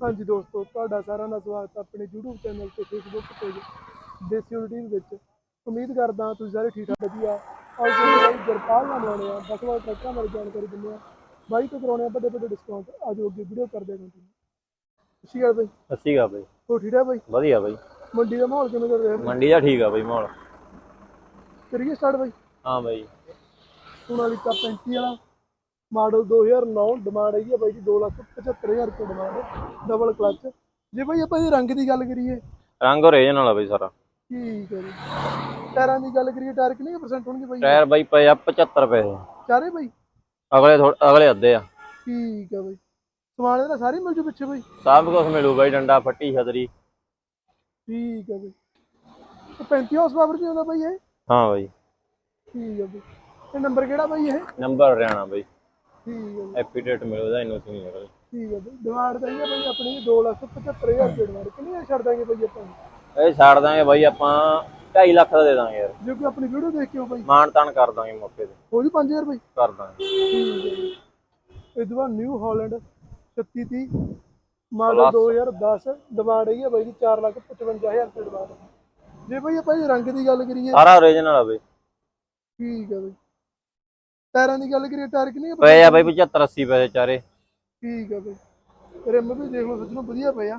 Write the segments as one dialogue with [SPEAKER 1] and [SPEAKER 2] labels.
[SPEAKER 1] ਹਾਂਜੀ ਦੋਸਤੋ ਤੁਹਾਡਾ ਸਾਰਿਆਂ ਦਾ ਸਵਾਗਤ ਹੈ ਆਪਣੇ YouTube ਚੈਨਲ ਤੇ Facebook ਪੇਜ ਦੇਸੀ ਉਲਟੀ ਵਿੱਚ। ਉਮੀਦ ਕਰਦਾ ਤੁਸੀਂ ਸਾਰੇ ਠੀਕ ਠਾਕ ਵਧੀਆ ਅੱਜ ਜਿਹੜੇ ਜਰਪਾਲ ਨਾਲ ਬਣਾਉਣੇ ਆ ਬਸਵਾ ਟਰੱਕਾਂ ਬਾਰੇ ਜਾਣਕਾਰੀ ਦਿੰਦੇ ਆ ਬਾਈ ਤੋਂ ਕਰਾਉਣੇ ਆ ਵੱਡੇ ਵੱਡੇ ਡਿਸਕਾਊਂਟ ਅੱਜ ਅੱਗੇ ਵੀਡੀਓ ਕਰਦੇ ਹਾਂ ਕੰਟੀਨਿਊ ਸ਼੍ਰੀ ਅਕਾਲ ਬਾਈ।
[SPEAKER 2] ਸੱਸੀ ਗਾ ਬਈ।
[SPEAKER 1] ਹੋ ਠੀਕ ਹੈ ਬਾਈ?
[SPEAKER 2] ਵਧੀਆ ਬਈ।
[SPEAKER 1] ਮੰਡੀ ਦਾ ਮਾਹੌਲ ਕਿਵੇਂ ਚੱਲ ਰਿਹਾ?
[SPEAKER 2] ਮੰਡੀ ਦਾ ਠੀਕ ਆ ਬਈ ਮਾਹੌਲ।
[SPEAKER 1] ਕਰੀਏ ਸਟਾਰਟ ਬਾਈ?
[SPEAKER 2] ਹਾਂ ਬਈ।
[SPEAKER 1] ਸੋਨਾਲੀਕਾ 35 ਵਾਲਾ। ਮਾਡਲ 2009 ਡਿਮਾਂਡ ਹੈਗੀ ਆ ਬਾਈ ਦੀ 275000 ਰੁਪਏ ਡਿਮਾਂਡ ਡਬਲ ਕਲਚ ਜੇ ਬਾਈ ਆਪਾਂ ਇਹਦੇ ਰੰਗ ਦੀ ਗੱਲ ਕਰੀਏ।
[SPEAKER 2] ਰੰਗ ਓਰੇਜਨ ਵਾਲਾ ਬਈ ਸਾਰਾ।
[SPEAKER 1] ਠੀਕ ਹੈ ਜੀ। ਟਾਇਰਾਂ ਦੀ ਗੱਲ ਕਰੀਏ ਟਾਇਰ ਕਿੰਨੇ ਪਰਸੈਂਟ ਹੋਣਗੇ ਬਾਈ?
[SPEAKER 2] ਟਾਇਰ ਬਈ ਪਏ ਆ 75 ਰੁਪਏ
[SPEAKER 1] ਚਾਰੇ ਬਾਈ?
[SPEAKER 2] ਅਗਲੇ ਥੋੜ- ਅਗਲੇ ਅੱਧੇ ਆ।
[SPEAKER 1] ਠੀਕ ਹੈ ਬਾਈ। ਸਮਾਨ ਇਹਦਾ ਸਾਰੀ ਮਿਲ ਜੂ ਪਿੱਛੇ ਬਾਈ?
[SPEAKER 2] ਸਭ ਕੁਝ ਮਿਲੂ ਬਈ ਡੰਡਾ ਫੱਟੀ ਛਤਰੀ।
[SPEAKER 1] ਠੀਕ ਹੈ ਬਾਈ। ਤੇ 35 ਹਾਰਸ ਪਾਵਰ ਦੀ ਹੁੰਦਾ ਬਾਈ ਇਹ?
[SPEAKER 2] ਹਾਂ ਬਈ।
[SPEAKER 1] ਠੀਕ ਹੈ ਬਾਈ। ਇਹ ਨੰਬਰ ਕਿਹੜਾ ਬਾਈ ਇਹ?
[SPEAKER 2] ਨੰਬਰ ਹਰਿਆਣਾ ਬਈ।
[SPEAKER 1] ਠੀਕ ਹੈ ਬਾਈ
[SPEAKER 2] ਐਪੀਡੇਟ ਮਿਲੂਦਾ ਇਹਨੂੰ ਸੀ ਨਹੀਂ
[SPEAKER 1] ਠੀਕ ਹੈ ਬਾਈ ਡਿਮਾਂਡ ਤਾਂ ਇਹ ਹੈ ਬਾਈ ਆਪਣੀ 275000 ਰੁਪਏ ਡਿਮਾਂਡ। ਕਿੰਨੀ ਛੱਡ ਦਾਂਗੇ ਬਾਈ ਆਪਾਂ? ਨੂੰ?
[SPEAKER 2] ਇਹ ਛੱਡ ਦਾਂਗੇ ਬਈ ਆਪਾਂ 2.5 ਲੱਖ ਦਾ ਦੇ ਦਾਂਗੇ ਯਾਰ।
[SPEAKER 1] ਜੇ ਕੋਈ ਆਪਣੀ ਵੀਡੀਓ ਦੇਖ ਕੇ ਹੋ ਬਾਈ।
[SPEAKER 2] ਮਾਨ ਤਾਨ ਕਰ ਦਾਂਗੇ ਮੌਕੇ ਤੇ।
[SPEAKER 1] ਹੋ ਜੂ 5000 ਬਾਈ?
[SPEAKER 2] ਕਰ ਦਾਂਗੇ।
[SPEAKER 1] ਠੀਕ ਹੈ ਜੀ। ਇਹ ਤੋਂ ਬਾਅਦ New Holland 3630 model
[SPEAKER 2] Plus।
[SPEAKER 1] 2010 demand ਹੈਗੀ ਹੈ ਬਾਈ ਦੀ 455000 ਰੁਪਏ ਡਿਮਾਂਡ। ਜੇ ਬਾਈ ਆਪਾਂ ਇਹ ਰੰਗ ਦੀ ਗੱਲ ਕਰੀਏ।
[SPEAKER 2] ਸਾਰਾ ਓਰੀਜਨਲ ਆ ਬਈ।
[SPEAKER 1] ਠੀਕ ਹੈ ਬਾਈ। ਟਾਇਰਾਂ ਦੀ ਗੱਲ ਕਰੀਏ ਟਾਇਰ ਕਿੰਨੇ ਕੁ
[SPEAKER 2] ਪਏ ਆ ਬਈ 75 80 ਪੈਸੇ ਚਾਰੇ।
[SPEAKER 1] ਠੀਕ ਹੈ ਬਾਈ। ਰਿਮ ਵੀ ਦੇਖ ਲਓ ਸੱਜਣੋਂ ਵਧੀਆ ਪਏ ਆ।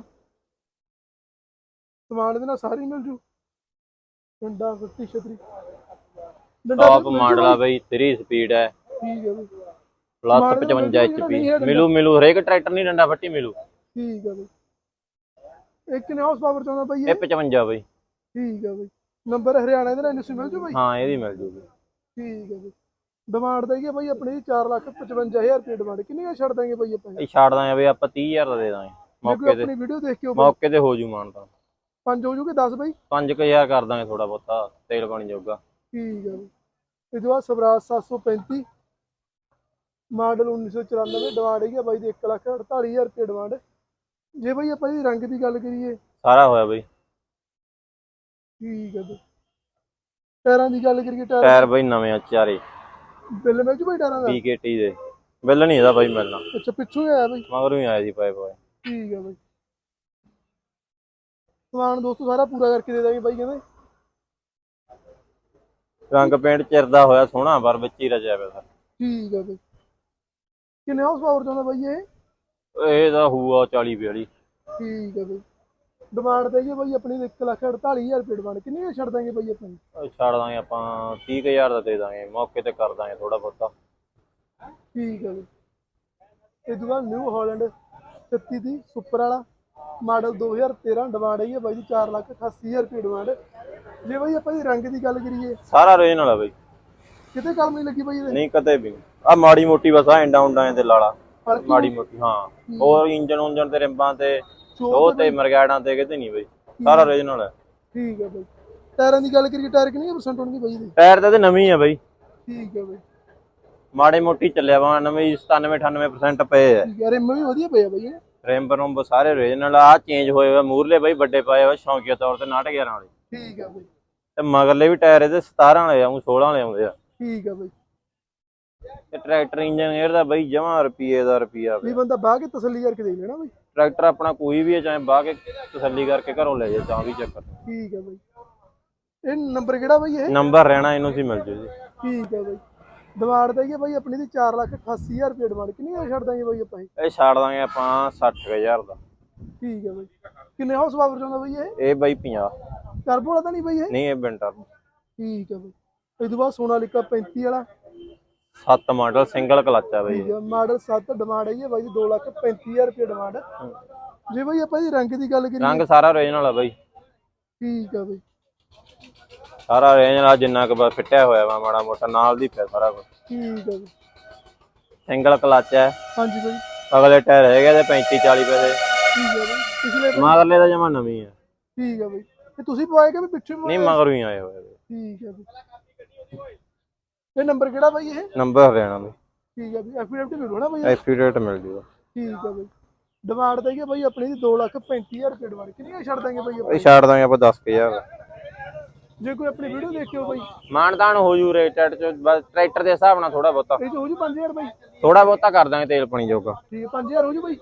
[SPEAKER 1] ਸਮਾਨ ਦੇ ਨਾਲ ਸਾਰੀ ਮਿਲ ਜੂ। ਡੰਡਾ 50 ਛਤਰੀ। ਡੰਡਾ
[SPEAKER 2] ਟਾਪ
[SPEAKER 1] ਮਿਲ ਜੂ
[SPEAKER 2] ਮਾਡਲ ਆ
[SPEAKER 1] ਬਾਈ?
[SPEAKER 2] ਬਈ 3 ਸਪੀਡ ਹੈ
[SPEAKER 1] ਠੀਕ ਹੈ ਬਾਈ।
[SPEAKER 2] ਪਲੱਸ
[SPEAKER 1] ਮਾਡਲ ਦਾ
[SPEAKER 2] 55
[SPEAKER 1] ਮਿਲ ਜੂ
[SPEAKER 2] HP
[SPEAKER 1] ਜਿਹੜਾ ਨਹੀਂ ਹੈ
[SPEAKER 2] ਮਿਲੂ ਮਿਲੂ ਹਰੇਕ ਟਰੈਕਟਰ ਨਹੀਂ ਡੰਡਾ ਫੱਟੀ ਮਿਲੂ।
[SPEAKER 1] ਠੀਕ ਹੈ ਬਾਈ। ਇੱਕ ਨੇ ਹਾਊਸ ਪਾਵਰ ਚਾਹੁੰਦਾ ਬਾਈ
[SPEAKER 2] ਇਹ
[SPEAKER 1] ਇਹ।
[SPEAKER 2] 55 ਬਈ।
[SPEAKER 1] ਠੀਕ ਹੈ ਬਾਈ। ਨੰਬਰ ਹਰਿਆਣਾ ਦੇ ਨਾਲ ਇੰਡਸਟਰੀ ਮਿਲ ਜੂ ਬਾਈ?
[SPEAKER 2] ਹਾਂ ਇਹਦੀ ਮਿਲ ਜੂਗੀ
[SPEAKER 1] ਠੀਕ ਹੈ ਬਾਈ। ਡਿਮਾਂਡ ਤਾਂ ਹੈਗੀ ਬਾਈ ਆਪਣੀ 455000 ਰੁਪਏ ਡਿਮਾਂਡ। ਕਿੰਨੀਆਂ ਛੱਡ ਦਾਂਗੇ ਬਾਈ ਆਪਾਂ? ਜੇ
[SPEAKER 2] ਇਹ ਛੱਡ ਦਾਂਗੇ ਬਈ ਆਪਾਂ 30000 ਦਾ ਦੇ ਦਾਂਗੇ। ਮੌਕੇ ਤੇ
[SPEAKER 1] ਆਪਣੀ ਵੀਡੀਓ ਦੇਖ ਕੇ
[SPEAKER 2] ਮੌਕੇ ਤੇ ਹੋ ਜੂ ਮਾਨ ਤਾਂ।
[SPEAKER 1] ਪੰਜ ਹੋ ਜੂਗੇ 10 ਬਾਈ?
[SPEAKER 2] 5000 ਕਰ ਦਾਂਗੇ ਥੋੜਾ ਬਹੁਤਾ ਤੇਲ ਪਾਣੀ ਜੋਗਾ।
[SPEAKER 1] ਠੀਕ ਹੈ ਇਹ ਤੋਂ ਬਾਅਦ ਸਵਰਾਜ 735 ਮਾਡਲ 1994 ਡਿਮਾਂਡ ਹੈਗੀ ਬਾਈ ਦੀ 148000 ਰੁਪਏ ਡਿਮਾਂਡ। ਜੇ ਬਾਈ ਆਪਾਂ ਇਹਦੀ ਰੰਗ ਦੀ ਗੱਲ ਕਰੀਏ।
[SPEAKER 2] ਸਾਰਾ ਹੋਇਆ ਬਈ।
[SPEAKER 1] ਠੀਕ ਹੈ ਟਾਇਰਾਂ ਦੀ ਗੱਲ ਕਰੀਏ ਟਾਇਰ
[SPEAKER 2] ਬਈ ਨਵੇਂ ਆ ਚਾਰੇ।
[SPEAKER 1] ਬਿੱਲ ਮਿਲ ਜੂ ਬਾਈ ਟਾਇਰਾਂ ਦਾ?
[SPEAKER 2] ਪੀਕੇਟੀ ਦੇ। ਬਿੱਲ ਨਹੀਂ ਇਹਦਾ ਬਈ ਮਿਲਣਾ।
[SPEAKER 1] ਅੱਛਾ ਪਿੱਛੋਂ ਹੀ ਆਇਆ ਬਾਈ?
[SPEAKER 2] ਮਗਰੋਂ ਹੀ ਆਇਆ ਸੀ ਪਾਏ ਪਾਏ।
[SPEAKER 1] ਠੀਕ ਹੈ ਬਾਈ। ਸਮਾਨ ਦੋਸਤੋ ਸਾਰਾ ਪੂਰਾ ਕਰਕੇ ਦੇ ਦਾਂਗੇ ਬਾਈ ਕਹਿੰਦੇ।
[SPEAKER 2] ਰੰਗ ਪੇਂਟ ਚਿਰਦਾ ਹੋਇਆ ਸੋਹਣਾ ਪਰ ਵਿੱਚ ਹੀ ਰਜਿਆ ਪਿਆ ਸਾਰਾ।
[SPEAKER 1] ਠੀਕ ਹੈ ਬਾਈ। ਕਿੰਨੇ ਹਾਊਸ ਪਾਵਰ ਚਾਹੁੰਦਾ ਬਾਈ ਇਹ?
[SPEAKER 2] ਇਹ ਤਾਂ ਹੋਊਗਾ 40 42
[SPEAKER 1] ਠੀਕ ਹੈ ਬਾਈ। ਡਿਮਾਂਡ ਤੇ ਹੈ ਬਾਈ ਆਪਣੀ 148000 ਰੁਪਏ ਡਿਮਾਂਡ ਕਿੰਨੀ ਛੱਡ ਦਾਂਗੇ ਬਾਈ ਆਪਾਂ
[SPEAKER 2] ਛੱਡ ਦਾਂਗੇ ਆਪਾਂ 30000 ਦਾ ਦੇ ਦਾਂਗੇ। ਮੌਕੇ ਤੇ ਕਰ ਦਾਂਗੇ ਥੋੜਾ ਬਹੁਤਾ।
[SPEAKER 1] ਠੀਕ ਹੈ ਬਾਈ ਇਹ ਬਾਅਦ ਨਿਊ ਹਾਲੈਂਡ 36 ਦੀ ਸੁਪਰ ਵਾਲਾ ਮਾਡਲ 2013 ਡਿਮਾਂਡ ਹੈਗੀ ਹੈ ਬਾਈ ਦੀ 488000 ਰੁਪਏ ਡਿਮਾਂਡ ਜੇ ਬਾਈ ਆਪਾਂ ਇਹ ਰੰਗ ਦੀ ਗੱਲ ਕਰੀਏ
[SPEAKER 2] ਸਾਰਾ ਓਰੀਜਨਲ ਆ ਬਈ।
[SPEAKER 1] ਕਿਤੇ ਕਲਮ ਨਹੀਂ ਲੱਗੀ ਬਾਈ ਇਹਦੇ?
[SPEAKER 2] ਨਹੀਂ ਕਦੇ ਵੀ ਆ ਮਾੜੀ ਮੋਟੀ ਬਸ ਆ ਐਂਡਾ ਉਂਡਾਂ ਤੇ ਲਾਲਾ।
[SPEAKER 1] ਹਲਕੀ
[SPEAKER 2] ਮਾੜੀ ਮੋਟੀ ਹਾਂ। ਹੋਰ ਇੰਜਨ ਉਂਜਨ ਤੇ ਰਿੰਬਾਂ ਤੇ ਉਹ ਤੇ ਮਰਗੈੜਾਂ ਤੇ ਕਿਤੇ ਨਹੀਂ ਬਈ ਸਾਰਾ ਓਰੀਜਨਲ ਹੈ
[SPEAKER 1] ਠੀਕ ਹੈ ਬਾਈ। ਟਾਇਰਾਂ ਦੀ ਗੱਲ ਕਰੀਏ ਟਾਇਰ ਕਿੰਨੇ ਪਰਸੈਂਟ ਹੋਣਗੇ ਬਾਈ ਇਹਦੇ?
[SPEAKER 2] ਟਾਇਰ ਤਾਂ ਤੇ ਨਵੀਂ ਆ ਬਈ।
[SPEAKER 1] ਠੀਕ ਹੈ ਬਾਈ।
[SPEAKER 2] ਮਾੜੇ ਮੋਟੀ ਚੱਲਿਆ ਵਾ ਨਵੀਂ 97 98% ਪਏ ਆ।
[SPEAKER 1] ਹੈ ਰਿਮ ਵੀ ਵਧੀਆ ਪਿਆ ਬਾਈ ਇਹ।
[SPEAKER 2] ਰਿੰਬ ਰੁੰਬ ਸਾਰੇ ਓਰੀਜਨਲ ਆ ਚੇਂਜ ਹੋਏ ਹੋਏ ਮੂਰਲੇ ਬਈ ਵੱਡੇ ਪਾਏ ਹੋਏ ਸ਼ੌਂਕੀਆ ਤੌਰ ਤੇ 911 ਵਾਲੇ।
[SPEAKER 1] ਠੀਕ ਹੈ ਬਾਈ।
[SPEAKER 2] ਤੇ ਮਗਰਲੇ ਵੀ ਟਾਇਰ ਇਹਦੇ 17 ਵਾਲੇ ਆ ਉਹ 16 ਵਾਲੇ ਆਉਂਦੇ ਆ।
[SPEAKER 1] ਠੀਕ ਹੈ ਬਾਈ।
[SPEAKER 2] ਤੇ ਟਰੈਕਟਰ ਇੰਜਨ 에ਅਰ ਦਾ ਬਈ ਜਮਾ ਰੁਪਏ ਦਾ ਰੁਪਿਆ
[SPEAKER 1] ਵੀ ਬੰਦਾ ਬਾਹ ਕੇ ਤਸੱਲੀ ਕਰਕੇ ਦੇਖ ਲੈਣਾ ਬਾਈ।
[SPEAKER 2] ਟਰੈਕਟਰ ਆਪਣਾ ਕੋਈ ਵੀ ਹੈ ਚਾਹੇ ਬਾਹ ਕੇ ਤਸੱਲੀ ਕਰਕੇ ਘਰੋਂ ਲੈ ਜਾ ਤਾਂ ਵੀ ਚੱਕਰ।
[SPEAKER 1] ਠੀਕ ਹੈ ਬਾਈ। ਇਹ ਨੰਬਰ ਕਿਹੜਾ ਬਾਈ ਇਹ?
[SPEAKER 2] ਨੰਬਰ ਰਹਿਣਾ ਇਹਨੂੰ ਸੀ ਮਿਲ ਜੂ ਜੀ।
[SPEAKER 1] ਠੀਕ ਹੈ ਬਾਈ। ਤਾਂ ਹੈਗੀ ਹੈ ਬਾਈ ਆਪਣੀ ਦੀ 488000 ਰੁਪਏ ਡਿਮਾਂਡ। ਕਿੰਨੀ ਕੁ ਛੱਡ ਦਾਂਗੇ ਬਾਈ ਆਪਾਂ ਇਹ?
[SPEAKER 2] ਛੱਡ ਦਾਂਗੇ ਆਪਾਂ 60000 ਦਾ।
[SPEAKER 1] ਠੀਕ ਹੈ ਬਾਈ। ਕਿੰਨੇ ਹਾਊਸ ਪਾਵਰ ਚਾਹੁੰਦਾ ਬਾਈ ਇਹ?
[SPEAKER 2] ਇਹ ਬਈ 50
[SPEAKER 1] ਟਰਬੋ ਵਾਲਾ ਤਾਂ ਨਹੀਂ ਬਾਈ ਇਹ?
[SPEAKER 2] ਨਹੀਂ ਇਹ ਬਿੰਟਰ
[SPEAKER 1] ਠੀਕ ਹੈ ਬਾਈ। ਇਹ ਤੋਂ ਬਾਅਦ ਸੋਨਾਲੀਕਾ 35 ਵਾਲਾ।
[SPEAKER 2] 7 ਮਾਡਲ ਸਿੰਗਲ ਕਲਚ ਆ ਬਈ।
[SPEAKER 1] ਠੀਕ ਹੈ ਮਾਡਲ 7 ਡਿਮਾਂਡ ਹੈ ਬਾਈ ਦੀ 235000 ਰੁਪਏ ਡਿਮਾਂਡ ਜੇ ਬਾਈ ਆਪਾਂ ਇਹਦੀ ਰੰਗ ਦੀ ਗੱਲ ਕਰੀਏ
[SPEAKER 2] ਰੰਗ ਸਾਰਾ ਓਰੀਜਨਲ ਆ ਬਈ।
[SPEAKER 1] ਠੀਕ ਹੈ ਬਾਈ।
[SPEAKER 2] ਸਾਰਾ ਓਰੀਜਨਲ ਆ ਜਿੰਨਾ ਕੁ ਬਸ ਫਿੱਟਿਆ ਹੋਇਆ ਵਾ ਮਾੜਾ ਮੋਟਾ ਨਾਲ ਦੀ ਪਿਆ ਸਾਰਾ ਕੁਝ
[SPEAKER 1] ਠੀਕ ਹੈ ਬਾਈ।
[SPEAKER 2] ਸਿੰਗਲ ਕਲਚ ਹੈ
[SPEAKER 1] ਹਾਂਜੀ ਬਾਈ।
[SPEAKER 2] ਅਗਲੇ ਟਾਇਰ ਹੈਗੇ ਤੇ 35 40 ਪੈਸੇ।
[SPEAKER 1] ਠੀਕ ਹੈ ਬਾਈ। ਪਿਛਲੇ
[SPEAKER 2] ਮਗਰਲੇ ਦਾ ਜਮਾ ਨਵੀਂ ਹੈ
[SPEAKER 1] ਠੀਕ ਹੈ ਬਾਈ। ਤੇ ਤੁਸੀਂ ਪਵਾਏ ਕਿ ਵੀ ਪਿੱਛੇ
[SPEAKER 2] ਨਹੀਂ ਮਗਰੋਂ ਹੀ ਆਏ ਹੋਏ
[SPEAKER 1] ਠੀਕ ਹੈ ਬਾਈ। ਇਹ ਨੰਬਰ ਕਿਹੜਾ ਬਾਈ ਇਹ?
[SPEAKER 2] ਨੰਬਰ ਹਰਿਆਣਾ ਬਈ
[SPEAKER 1] ਠੀਕ ਹੈ ਬਾਈ ਐਫੀਡੇਵਿਟ ਮਿਲੂ ਨਾ ਬਾਈ
[SPEAKER 2] ਐਫੀਡੇਟ ਮਿਲ ਜੂਗਾ।
[SPEAKER 1] ਠੀਕ ਹੈ ਬਾਈ। ਡਿਮਾਂਡ ਤਾਂ ਹੈਗੀ ਬਾਈ ਆਪਣੀ ਦੀ 235000 ਰੁਪਏ ਡਿਮਾਂਡ ਕਿੰਨੀ ਕੁ ਛੱਡ ਦਾਂਗੇ ਬਾਈ ਆਪਾਂ?
[SPEAKER 2] ਇਹ ਛੱਡ ਦਾਂਗੇ ਆਪਾਂ 10000
[SPEAKER 1] ਜੇ ਕੋਈ ਆਪਣੀ ਵੀਡੀਓ ਦੇਖਿਓ ਬਾਈ।
[SPEAKER 2] ਮਾਨਦਾਨ ਹੋ ਜੂ ਰੇਟ ਟੈਟ ਚ ਬਸ ਟਰੈਕਟਰ ਦੇ ਹਿਸਾਬ ਨਾਲ ਥੋੜਾ ਬਹੁਤਾ।
[SPEAKER 1] ਇਹ ਚ ਹੋ ਜੂ 5000 ਬਾਈ?
[SPEAKER 2] ਥੋੜਾ ਬਹੁਤਾ ਕਰ ਦਾਂਗੇ ਤੇਲ ਪਾਣੀ ਜੋਗਾ।
[SPEAKER 1] ਠੀਕ ਹੈ 5000 ਹੋ ਜੂ ਬਾਈ?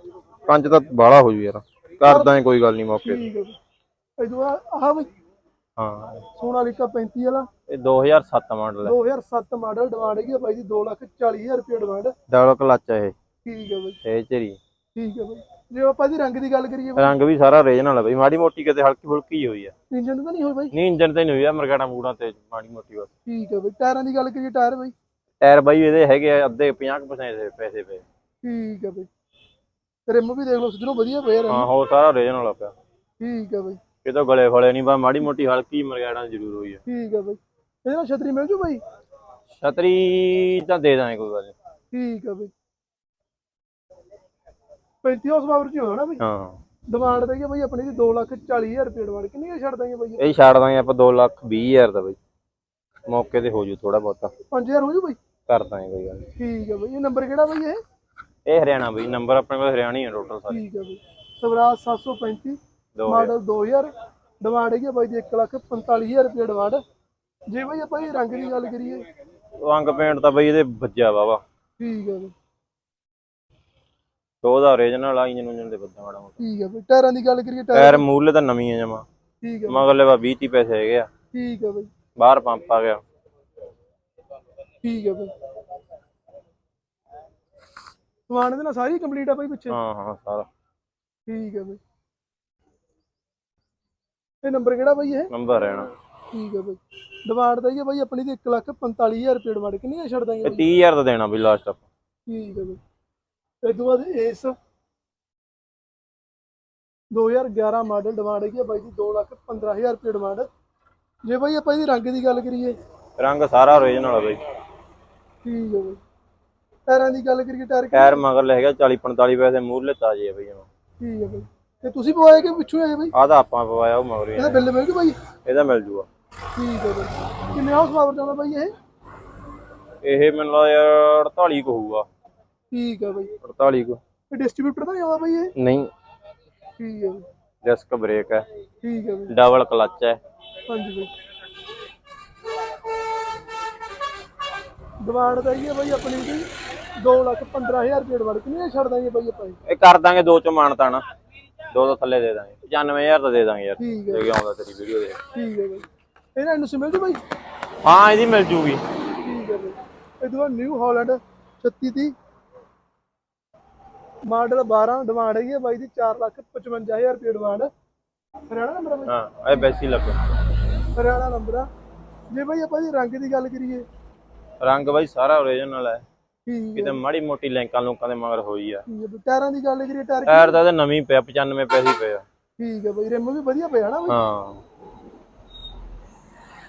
[SPEAKER 2] ਪੰਜ ਤਾਂ ਬਾਹਲਾ ਹੋ ਜੂ ਯਾਰ। ਕਰਦਾ ਏ ਕੋਈ ਗੱਲ ਨਹੀਂ ਮੌਕੇ ਤੇ।
[SPEAKER 1] ਠੀਕ ਹੈ ਬਈ। ਇਦੋਂ ਆਹ ਬਈ।
[SPEAKER 2] ਹਾਂ।
[SPEAKER 1] ਸੋਨਾਲੀਕਾ 35 ਵਾਲਾ?
[SPEAKER 2] ਇਹ 2007 ਮਾਡਲ ਹੈ।
[SPEAKER 1] 2007 ਮਾਡਲ ਡਿਮਾਂਡ ਹੈਗੀ ਆ ਬਾਈ ਦੀ 240000 ਰੁਪਏ ਡਿਮਾਂਡ
[SPEAKER 2] ਡਬਲ ਕਲਚ ਹੈ
[SPEAKER 1] ਠੀਕ ਹੈ ਬਈ।
[SPEAKER 2] ਇਹ ਚਰੀ
[SPEAKER 1] ਠੀਕ ਹੈ ਬਈ। ਜੇ ਆਪਾਂ ਇਹਦੀ ਰੰਗ ਦੀ ਗੱਲ ਕਰੀਏ
[SPEAKER 2] ਰੰਗ ਵੀ ਸਾਰਾ ਰੀਜਨਲ ਹੈ ਬਈ। ਮਾੜੀ ਮੋਟੀ ਕਿਤੇ ਹਲਕੀ ਫੁਲਕੀ ਹੋਈ ਆ।
[SPEAKER 1] ਇੰਜਨ ਤਾਂ ਨਹੀਂ ਹੋਈ ਬਾਈ?
[SPEAKER 2] ਨਹੀਂ ਇੰਜਨ ਤੇ ਨਹੀਂ ਹੋਈ ਆ ਮਰਗਾੜਾ ਮੂੜਾ ਤੇ ਮਾੜੀ ਮੋਟੀ ਬਸ।
[SPEAKER 1] ਠੀਕ ਹੈ ਬਈ। ਟਾਇਰਾਂ ਦੀ ਗੱਲ ਕਰੀਏ ਟਾਇਰ ਬਈ।
[SPEAKER 2] ਟਾਇਰ ਬਾਈ ਇਹਦੇ ਹੈਗੇ ਆ ਅੱਧੇ 50% ਦੇ ਪੈਸੇ ਪਏ।
[SPEAKER 1] ਠੀਕ ਹੈ ਬਈ। ਰਿਮ ਵੀ ਦੇਖ ਲਓ ਸਿੱਧਰੋਂ ਵਧੀਆ ਰਿਮ
[SPEAKER 2] ਹਾਂ ਹੋਰ ਸਾਰਾ ਰੀਜਨਲ ਆ ਪਿਆ।
[SPEAKER 1] ਠੀਕ ਹੈ ਬਈ।
[SPEAKER 2] ਕਿਤੋਂ ਗਲੇ ਫਲੇ ਨਹੀਂ ਬਾ ਮਾੜੀ ਮੋਟੀ ਹਲਕੀ ਮਰਗਾੜਾ ਜ਼ਰੂਰ ਹੋਈ ਆ।
[SPEAKER 1] ਠੀਕ ਹੈ ਬਈ। ਇਹਦੇ ਨਾਲ ਛਤਰੀ ਮਿਲ ਜੂ ਬਾਈ?
[SPEAKER 2] ਛਤਰੀ ਤਾਂ ਦੇ ਦਾਂਗੇ ਕੋਈ ਗੱਲ ਨੀ।
[SPEAKER 1] ਠੀਕ ਹੈ ਬਈ। 35 ਹਾਰਸ ਪਾਵਰ ਚ ਹੋਣਾ ਬਈ।
[SPEAKER 2] ਹਾਂ।
[SPEAKER 1] ਡਿਮਾਂਡ ਤੇ ਬਈ ਆਪਣੀ ਦੀ 240000 ਰੁਪਏ ਡਿਮਾਂਡ ਕਿੰਨੀ ਕੁ ਛੱਡ ਦਾਂਗੇ ਬਈ?
[SPEAKER 2] ਇਹ ਛੱਡ ਦਾਂਗੇ ਆਪਾਂ 2 ਲੱਖ 20 ਹਜ਼ਾਰ ਦਾ ਬਈ। ਮੌਕੇ ਤੇ ਹੋ ਜੂ ਥੋੜਾ ਬਹੁਤਾ।
[SPEAKER 1] 5000 ਹੋ ਜੂ ਬਈ?
[SPEAKER 2] ਕਰ ਦਾਂਗੇ ਕੋਈ ਗੱਲ ਨੀ।
[SPEAKER 1] ਠੀਕ ਹੈ ਬਈ। ਇਹ ਨੰਬਰ ਕਿਹੜਾ ਬਈ ਇਹ?
[SPEAKER 2] ਇਹ ਹਰਿਆਣਾ ਬਈ। ਨੰਬਰ ਆਪਣੇ ਕੋਲ ਹਰਿਆਣਾ ਹੀ ਹੈ ਟੋਟਲ ਸਾਰੇ।
[SPEAKER 1] ਠੀਕ ਹੈ ਬਈ। ਸਵਰਾਜ 735
[SPEAKER 2] ਦੋ
[SPEAKER 1] ਮਾਡਲ 2000 ਡਿਮਾਂਡ ਹੈਗੀ ਆ ਬਾਈ ਦੀ 145000 ਰੁਪਏ ਡਿਮਾਂਡ। ਜੇ ਬਈ ਆਪਾਂ ਇਹ ਰੰਗ ਦੀ ਗੱਲ ਕਰੀਏ।
[SPEAKER 2] ਰੰਗ ਪੇਂਟ ਤਾਂ ਬਈ ਇਹਦੇ ਵੱਜਿਆ ਵਾਵਾ
[SPEAKER 1] ਠੀਕ ਹੈ ਬਈ
[SPEAKER 2] ਦੋ ਦਾ ਓਰੀਜਨਲ ਆ ਇੰਜਨ ਉਂਜਨ ਦੇ ਵੱਜਾ ਮਾੜਾ ਮੋਟਾ।
[SPEAKER 1] ਠੀਕ ਹੈ ਬਈ ਟਾਇਰਾਂ ਦੀ ਗੱਲ ਕਰੀਏ ਟਾਇਰ
[SPEAKER 2] ਟਾਇਰ ਮੂਲੇ ਤਾਂ ਨਵੀਂ ਆ ਜਮਾ।
[SPEAKER 1] ਠੀਕ ਹੈ
[SPEAKER 2] ਮਗਰਲੇ ਵਾ 20 30 ਪੈਸੇ ਹੈਗੇ ਆ।
[SPEAKER 1] ਠੀਕ ਹੈ ਬਈ।
[SPEAKER 2] ਬਾਹਰ ਪੰਪ ਆ ਗਿਆ।
[SPEAKER 1] ਠੀਕ ਹੈ ਬਈ। ਸਮਾਨ ਦੇ ਨਾਲ ਸਾਰੀ ਕੰਪਲੀਟ ਆ ਬਈ ਪਿੱਛੇ?
[SPEAKER 2] ਹਾਂ ਹਾਂ ਸਾਰਾ।
[SPEAKER 1] ਠੀਕ ਹੈ ਬਈ। ਇਹ ਨੰਬਰ ਕਿਹੜਾ ਬਈ ਇਹ?
[SPEAKER 2] ਨੰਬਰ ਰਹਿਣਾ
[SPEAKER 1] ਠੀਕ ਹੈ ਬਈ। ਡਿਮਾਂਡ ਤਾਂ ਇਹ ਹੈ ਬਈ ਆਪਣੀ ਦੀ 145000 ਰੁਪਏ ਡਿਮਾਂਡ। ਕਿੰਨੀ ਆ ਛੱਡ ਦਾਂਗੇ
[SPEAKER 2] ਇਹ
[SPEAKER 1] ਬਈ?
[SPEAKER 2] 30000 ਦਾ ਦੇਣਾ ਬਈ ਲਾਸਟ ਆਪਾਂ।
[SPEAKER 1] ਠੀਕ ਹੈ ਬਈ। ਤੋਂ ਬਾਅਦ ਇਸ 2011 ਮਾਡਲ ਡਿਮਾਂਡ ਹੈਗੀ ਆ ਬਾਈ ਦੀ 215000 ਰੁਪਏ ਡਿਮਾਂਡ। ਜੇ ਬਾਈ ਆਪਾਂ ਇਹਦੀ ਰੰਗ ਦੀ ਗੱਲ ਕਰੀਏ।
[SPEAKER 2] ਰੰਗ ਸਾਰਾ ਓਰੀਜਨਲ ਆ ਬਈ।
[SPEAKER 1] ਠੀਕ ਹੈ ਬਈ। ਟਾਇਰਾਂ ਦੀ ਗੱਲ ਕਰੀਏ ਟਾਇਰ
[SPEAKER 2] ਟਾਇਰ ਮਗਰਲੇ ਹੈਗਾ 40 45 ਪੈਸੇ ਮੂਲੇ ਤਾਜ਼ੇ ਆ ਬਈ ਜਮਾ
[SPEAKER 1] ਠੀਕ ਹੈ ਬਈ। ਤੇ ਤੁਸੀਂ ਪਵਾਏ ਕਿ ਪਿੱਛੋਂ ਆਏ ਬਈ?
[SPEAKER 2] ਤਾਂ ਆਪਾਂ ਪਵਾਇਆ ਉਹ ਮਗਰ
[SPEAKER 1] ਇਹਦਾ ਬਿੱਲ ਮਿਲ ਜੂ ਬਾਈ?
[SPEAKER 2] ਇਹਦਾ ਮਿਲ ਜੂਗਾ।
[SPEAKER 1] ਠੀਕ ਹੈ ਬਈ। ਕਿੰਨੇ ਹਾਊਸ ਪਾਵਰ ਚਾਹੁੰਦਾ ਬਾਈ ਇਹ?
[SPEAKER 2] ਇਹ ਮੈਨੂੰ ਲੱਗਦਾ ਯਾਰ 48 ਕੁ ਹੋਊਗਾ।
[SPEAKER 1] ਠੀਕ ਹੈ ਬਈ।
[SPEAKER 2] 48 ਕੁ।
[SPEAKER 1] ਇਹ ਡਿਸਟ੍ਰੀਬਿਊਟਰ ਤਾਂ ਨਹੀਂ ਆਉਂਦਾ ਬਾਈ ਇਹ?
[SPEAKER 2] ਨਹੀਂ।
[SPEAKER 1] ਠੀਕ ਹੈ
[SPEAKER 2] ਡਿਸਕ ਬ੍ਰੇਕ ਹੈ।
[SPEAKER 1] ਠੀਕ ਹੈ ਬਈ।
[SPEAKER 2] ਡਬਲ ਕਲਚ ਹੈ।
[SPEAKER 1] ਹਾਂਜੀ ਬਈ। ਡਿਮਾਂਡ ਤਾਂ ਇਹ ਹੈ ਬਾਈ ਆਪਣੀ ਦੀ 215000 ਰੁਪਏ ਡਿਮਾਂਡ। ਕਿੰਨੇ ਛੱਡ ਦਾਂਗੇ ਬਾਈ ਆਪਾਂ ਇਹ?
[SPEAKER 2] ਕਰ ਦਾਂਗੇ ਦੋ ਚ ਮਾਨਤਾ ਦੋ ਤੋਂ ਥੱਲੇ ਦੇ ਦਾਂਗੇ। 95000 ਦਾ ਦੇ ਦਾਂਗੇ ਯਾਰ।
[SPEAKER 1] ਠੀਕ ਹੈ।
[SPEAKER 2] ਜੇ ਆਉਂਦਾ ਤੇਰੀ ਵੀਡੀਓ ਦੇ
[SPEAKER 1] ਠੀਕ ਹੈ ਬਾਈ। ਇਹਨਾਂ ਨੂੰ ਸਿਮਲ ਜੀ ਬਾਈ?
[SPEAKER 2] ਹਾਂ ਇਹਦੀ ਮਿਲ ਜੂਗੀ।
[SPEAKER 1] ਠੀਕ ਹੈ ਬਾਈ। ਇਹ ਤੋਂ ਨਿਊ ਹਾਲੈਂਡ 3630 ਮਾਡਲ 12 ਡਿਮਾਂਡ ਹੈਗੀ ਹੈ ਬਾਈ ਦੀ 455000 ਰੁਪਏ ਡਿਮਾਂਡ ਹਰਿਆਣਾ ਨੰਬਰ ਬਾਈ?
[SPEAKER 2] ਹਾਂ ਇਹ ਬੈਸੀ ਲੱਗ
[SPEAKER 1] ਹਰਿਆਣਾ ਨੰਬਰ ਆ। ਜੇ ਬਾਈ ਆਪਾਂ ਦੀ ਰੰਗ ਦੀ ਗੱਲ ਕਰੀਏ।
[SPEAKER 2] ਰੰਗ ਬਾਈ ਸਾਰਾ ਓਰੀਜਨਲ ਹੈ। ਕਿਤੇ ਮਾੜੀ ਮੋਟੀ ਲੈਂਕਾਂ ਲੋਕਾਂ ਦੇ ਮਗਰ ਹੋਈ ਆ।
[SPEAKER 1] ਠੀਕ ਹੈ ਬਾਈ ਟਾਇਰਾਂ ਦੀ ਗੱਲ ਕਰੀਏ ਟਾਇਰ
[SPEAKER 2] ਟਾਇਰ ਤਾਂ ਇਹਦੇ ਨਵੀਂ ਪਿਆ 95 ਪੈਸੇ ਪਿਆ।
[SPEAKER 1] ਠੀਕ ਹੈ ਬਾਈ ਰਿਮ ਵੀ ਵਧੀਆ ਪਿਆ ਨਾ ਬਾਈ।
[SPEAKER 2] ਹਾਂ।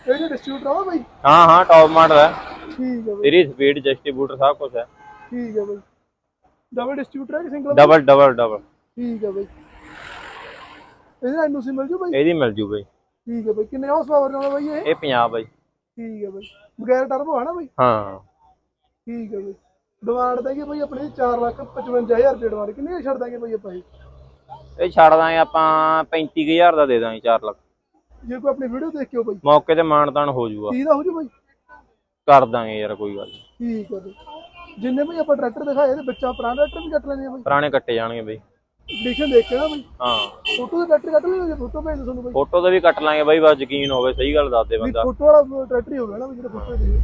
[SPEAKER 1] ਇਹ ਡਿਸਟ੍ਰੀਬਿਊਟਰ ਆ ਬਾਈ?
[SPEAKER 2] ਹਾਂ ਹਾਂ ਟੌਪ ਮਾਡਲ ਹੈ
[SPEAKER 1] ਠੀਕ ਹੈ ਬਾਈ।
[SPEAKER 2] ਇਹਦੀ ਸਪੀਡ ਡਿਸਟ੍ਰੀਬਿਊਟਰ ਸਭ ਕੁਝ ਹੈ
[SPEAKER 1] ਠੀਕ ਹੈ ਬਾਈ। ਡਬਲ ਡਿਸਟ੍ਰੀਬਿਊਟਰ ਹੈ ਕਿ ਸਿੰਗਲ
[SPEAKER 2] ਡਬਲ ਡਬਲ ਡਬਲ
[SPEAKER 1] ਠੀਕ ਹੈ ਬਾਈ। ਇਹਦੇ ਨਾਲ ਐਨਓਸੀ ਮਿਲ ਜੂ ਬਾਈ?
[SPEAKER 2] ਇਹਦੀ ਮਿਲ ਜੂ ਬਾਈ।
[SPEAKER 1] ਠੀਕ ਹੈ ਬਾਈ। ਕਿੰਨੇ ਹਾਊਸ ਪਾਵਰ ਨਾਲ ਬਾਈ ਇਹ?
[SPEAKER 2] ਇਹ 50 ਬਾਈ।
[SPEAKER 1] ਠੀਕ ਹੈ ਬਾਈ। ਬਗੈਰ ਟਰਬੋ ਹੈ ਨਾ ਬਾਈ?
[SPEAKER 2] ਹਾਂ।
[SPEAKER 1] ਠੀਕ ਹੈ ਬਾਈ। ਡਿਮਾਂਡ ਤਾਂ ਹੈਗੀ ਬਾਈ ਆਪਣੀ 455000 ਰੁਪਏ ਡਿਮਾਂਡ ਕਿੰਨੇ ਛੱਡ ਦਾਂਗੇ ਬਾਈ ਆਪਾਂ ਇਹ?
[SPEAKER 2] ਇਹ ਛੱਡ ਦਾਂਗੇ ਆਪਾਂ 35000 ਦਾ ਦੇ ਦਾਂਗੇ 4 ਲੱਖ।
[SPEAKER 1] ਜੇ ਕੋਈ ਆਪਣੀ ਵੀਡੀਓ ਦੇਖ ਕੇ ਆਓ ਬਾਈ।
[SPEAKER 2] ਮੌਕੇ ਤੇ ਮਾਨਤਾਨ ਹੋ ਜੂਗਾ।
[SPEAKER 1] 30 ਦਾ ਹੋ ਜੂ ਬਾਈ?
[SPEAKER 2] ਕਰ ਦਾਂਗੇ ਯਾਰ ਕੋਈ ਗੱਲ।
[SPEAKER 1] ਠੀਕ ਹੈ ਬਾਈ ਜਿੰਨੇ ਵੀ ਆਪਾਂ ਟਰੈਕਟਰ ਦਿਖਾਏ ਇਹਦੇ ਵਿੱਚੋਂ ਪੁਰਾਣਾ ਟਰੈਕਟਰ ਵੀ ਕੱਟ ਲੈਣੇ ਬਾਈ।
[SPEAKER 2] ਪੁਰਾਣੇ ਕੱਟੇ ਜਾਣਗੇ ਬਾਈ।
[SPEAKER 1] ਕੰਡੀਸ਼ਨ ਦੇਖ ਕੇ ਨਾ ਬਾਈ।
[SPEAKER 2] ਹਾਂ।
[SPEAKER 1] ਫੋਟੋ ਦੇ ਟਰੈਕਟਰ ਕੱਟ ਲੈਣੇ ਫੋਟੋ ਭੇਜ ਦਿਓ ਤੁਹਾਨੂੰ ਬਾਈ?
[SPEAKER 2] ਫੋਟੋ ਤੇ ਵੀ ਕੱਟ ਲਾਂਗੇ ਬਾਈ ਬਸ ਯਕੀਨ ਹੋਵੇ ਸਹੀ ਗੱਲ ਦੱਸ ਦੇ ਬੰਦਾ।
[SPEAKER 1] ਫੋਟੋ ਵਾਲਾ ਟਰੈਕਟਰ ਹੀ ਹੋਗਾ ਨਾ ਜਿਹੜਾ ਫੋਟੋ ਦੇ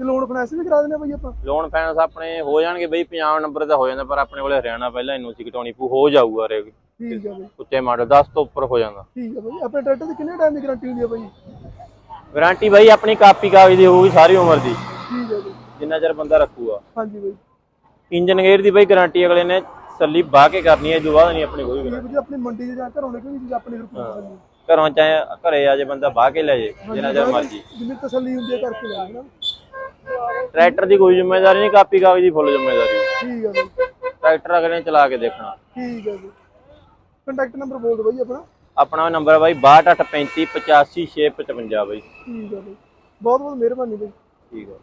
[SPEAKER 1] ਤੇ ਲੋਨ ਫਾਈਨੈਂਸ ਵੀ ਕਰਾ ਦਿੰਦੇ ਬਾਈ ਆਪਾਂ?
[SPEAKER 2] ਲੋਨ ਫਾਈਨੈਂਸ ਆਪਣੇ ਹੋ ਜਾਣਗੇ ਬਈ 50 ਨੰਬਰ ਦਾ ਹੋ ਜਾਂਦਾ ਪਰ ਆਪਣੇ ਕੋਲੇ ਹਰਿਆਣਾ ਪਹਿਲਾਂ ਐਨਓਸੀ ਕਟਾਉਣੀ ਪੂ ਹੋ ਜਾਊਗਾ ਰੇ
[SPEAKER 1] ਠੀਕ ਹੈ ਬਾਈ।
[SPEAKER 2] ਉੱਚੇ ਮਾਡਲ 10 ਤੋਂ ਉੱਪਰ ਹੋ ਜਾਂਦਾ।
[SPEAKER 1] ਠੀਕ ਹੈ ਬਾਈ। ਆਪਣੇ ਟਰੈਕਟਰ ਦੀ ਕਿੰਨੇ ਟਾਈਮ ਦੀ ਗਾਰੰਟੀ ਹੁੰਦੀ ਹੈ ਬਾਈ?
[SPEAKER 2] ਵਾਰੰਟੀ ਬਾਈ ਆਪਣੀ ਕਾਪੀ ਕਾਗਜ਼ ਦੀ ਹੋਊਗੀ ਸਾਰੀ ਉਮਰ ਦੀ।
[SPEAKER 1] ਠੀਕ ਹੈ ਬਾਈ।
[SPEAKER 2] ਜਿੰਨਾ ਚਿਰ ਬੰਦਾ ਰੱਖੂਗਾ।
[SPEAKER 1] ਹਾਂਜੀ ਬਾਈ।
[SPEAKER 2] ਇੰਜਨ ਗੇਅਰ ਦੀ ਬਾਈ ਗਾਰੰਟੀ ਅਗਲੇ ਨੇ ਸੱਲੀ ਬਾਹ ਕੇ ਕਰਨੀ ਹੈ ਜੋ ਬਾਅਦ ਨਹੀਂ ਆਪਣੀ ਕੋਈ।
[SPEAKER 1] ਵੀ ਆਪਣੇ ਮੰਡੀ 'ਚ ਜਾ ਘਰੋਂ ਨਿਕਲੀ ਚੀਜ਼ ਆਪਣੀ ਤਸੱਲੀ
[SPEAKER 2] ਘਰੋਂ ਚਾਹੇ ਘਰੇ ਆ ਜੇ ਬੰਦਾ ਬਾਹ ਕੇ ਲੈ ਜੇ ਜਿੰਨਾ ਚਿਰ ਮਰਜ਼ੀ।
[SPEAKER 1] ਜਿੰਨੀ ਤਸੱਲੀ ਹੁੰਦੀ ਹੈ ਕਰਕੇ ਲੈ ਲੈਣਾ।
[SPEAKER 2] ਟਰੈਕਟਰ ਦੀ ਕੋਈ ਜ਼ਿੰਮੇਵਾਰੀ ਨਹੀਂ ਕਾਪੀ ਕਾਗਜ਼ ਦੀ ਫੁੱਲ ਜ਼ਿੰਮੇਵਾਰੀ।
[SPEAKER 1] ਠੀਕ ਹੈ ਬਾਈ।
[SPEAKER 2] ਟਰੈਕਟਰ ਅਗਲੇ ਨੇ ਚਲਾ ਕੇ ਦੇਖਣਾ।
[SPEAKER 1] ਠੀਕ ਹੈ ਬਾਈ। ਕੰਟੈਕਟ ਨੰਬਰ ਬੋਲ ਦਿਓ ਬਾਈ ਆਪਣਾ।
[SPEAKER 2] ਆਪਣਾ ਨੰਬਰ ਹੈ ਬਾਈ 6235 85655 ਬਾਈ।
[SPEAKER 1] ਠੀਕ ਹੈ ਬਾਈ। ਬਹੁਤ ਬਹੁਤ ਮਿਹਰਬਾਨੀ ਬਾਈ।
[SPEAKER 2] ਠੀਕ ਹੈ